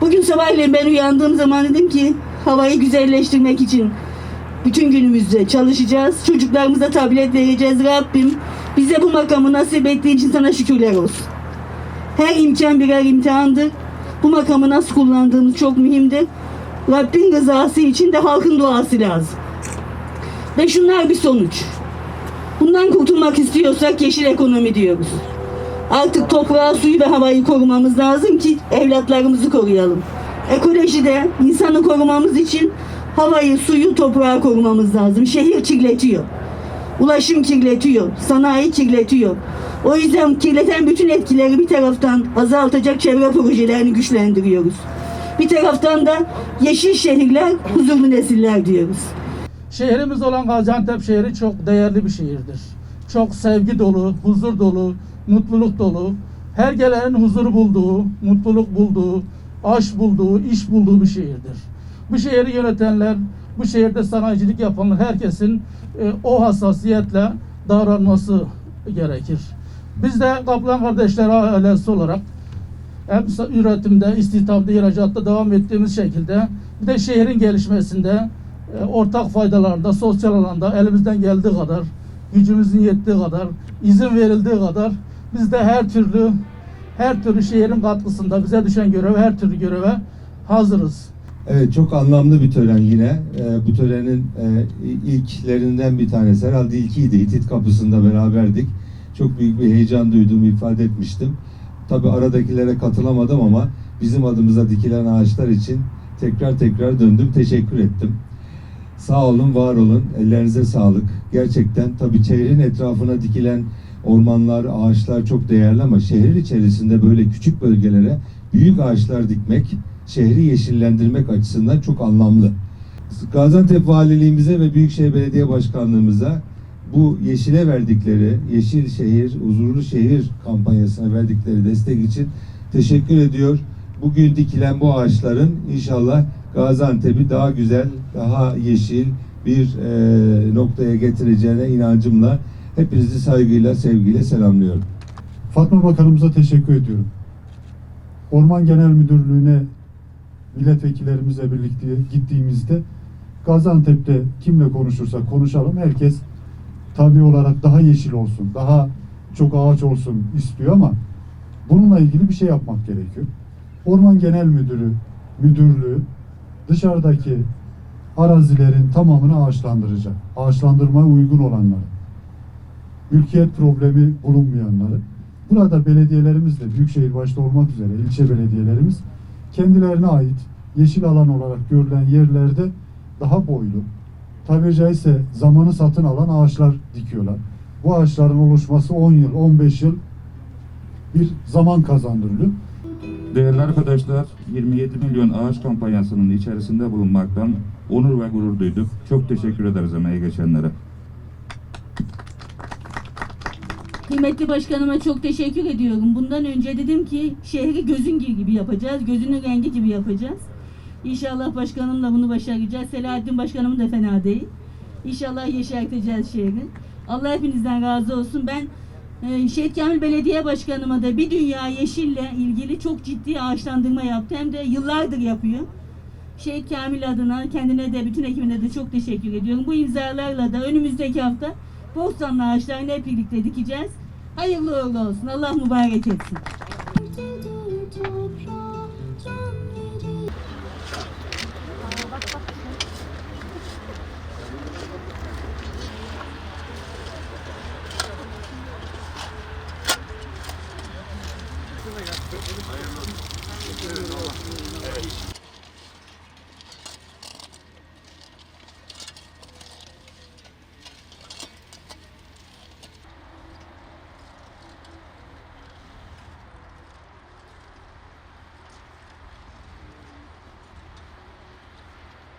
Bugün sabahleyin ben uyandığım zaman dedim ki havayı güzelleştirmek için bütün günümüzde çalışacağız. Çocuklarımıza tablet vereceğiz. Rabbim bize bu makamı nasip ettiği için sana şükürler olsun. Her imkan birer imtihandır. Bu makamı nasıl kullandığımız çok mühimdir. Rabbin rızası için de halkın duası lazım. Ve şunlar bir sonuç. Bundan kurtulmak istiyorsak yeşil ekonomi diyoruz. Artık toprağı, suyu ve havayı korumamız lazım ki evlatlarımızı koruyalım. Ekolojide insanı korumamız için havayı, suyu, toprağı korumamız lazım. Şehir kirletiyor. Ulaşım kirletiyor, sanayi kirletiyor. O yüzden kirleten bütün etkileri bir taraftan azaltacak çevre projelerini güçlendiriyoruz. Bir taraftan da yeşil şehirler, huzurlu nesiller diyoruz. Şehrimiz olan Gaziantep şehri çok değerli bir şehirdir. Çok sevgi dolu, huzur dolu, mutluluk dolu. Her gelenin huzur bulduğu, mutluluk bulduğu, aş bulduğu, iş bulduğu bir şehirdir. Bu şehri yönetenler, bu şehirde sanayicilik yapanlar herkesin e, o hassasiyetle davranması gerekir. Biz de Kaplan Kardeşler ailesi olarak hem üretimde, istihdamda, ihracatta devam ettiğimiz şekilde bir de şehrin gelişmesinde e, ortak faydalarında, sosyal alanda elimizden geldiği kadar, gücümüzün yettiği kadar, izin verildiği kadar biz de her türlü her türlü şehrin katkısında bize düşen göreve, her türlü göreve hazırız. Evet çok anlamlı bir tören yine. Ee, bu törenin e, ilklerinden bir tanesi. Herhalde ilkiydi. Hitit kapısında beraberdik. Çok büyük bir heyecan duyduğumu ifade etmiştim. Tabi aradakilere katılamadım ama bizim adımıza dikilen ağaçlar için tekrar tekrar döndüm. Teşekkür ettim. Sağ olun, var olun. Ellerinize sağlık. Gerçekten tabii şehrin etrafına dikilen ormanlar, ağaçlar çok değerli ama şehir içerisinde böyle küçük bölgelere büyük ağaçlar dikmek, şehri yeşillendirmek açısından çok anlamlı. Gaziantep Valiliğimize ve Büyükşehir Belediye Başkanlığımıza bu yeşile verdikleri, Yeşil Şehir, Huzurlu Şehir kampanyasına verdikleri destek için teşekkür ediyor. Bugün dikilen bu ağaçların inşallah Gaziantep'i daha güzel, daha yeşil bir e, noktaya getireceğine inancımla hepinizi saygıyla, sevgiyle selamlıyorum. Fatma Bakanımıza teşekkür ediyorum. Orman Genel Müdürlüğü'ne milletvekillerimizle birlikte gittiğimizde Gaziantep'te kimle konuşursak konuşalım herkes tabi olarak daha yeşil olsun, daha çok ağaç olsun istiyor ama bununla ilgili bir şey yapmak gerekiyor. Orman Genel Müdürü, müdürlüğü dışarıdaki arazilerin tamamını ağaçlandıracak. Ağaçlandırmaya uygun olanları mülkiyet problemi bulunmayanları. Burada belediyelerimiz de büyükşehir başta olmak üzere ilçe belediyelerimiz kendilerine ait yeşil alan olarak görülen yerlerde daha boylu, tabiri caizse zamanı satın alan ağaçlar dikiyorlar. Bu ağaçların oluşması 10 yıl, 15 yıl bir zaman kazandırılıyor. Değerli arkadaşlar, 27 milyon ağaç kampanyasının içerisinde bulunmaktan onur ve gurur duyduk. Çok teşekkür ederiz emeği geçenlere. Kıymetli başkanıma çok teşekkür ediyorum. Bundan önce dedim ki şehri gözün gibi yapacağız. Gözünün rengi gibi yapacağız. İnşallah başkanımla bunu başaracağız. Selahattin başkanım da fena değil. İnşallah yeşerteceğiz şehri. Allah hepinizden razı olsun. Ben e, Şehit Kamil Belediye Başkanıma da bir dünya yeşille ilgili çok ciddi ağaçlandırma yaptı. Hem de yıllardır yapıyor. Şehit Kamil adına kendine de bütün ekibine de çok teşekkür ediyorum. Bu imzalarla da önümüzdeki hafta Bostanlı ağaçlarını hep birlikte dikeceğiz. Hayırlı uğurlu olsun. Allah mübarek etsin.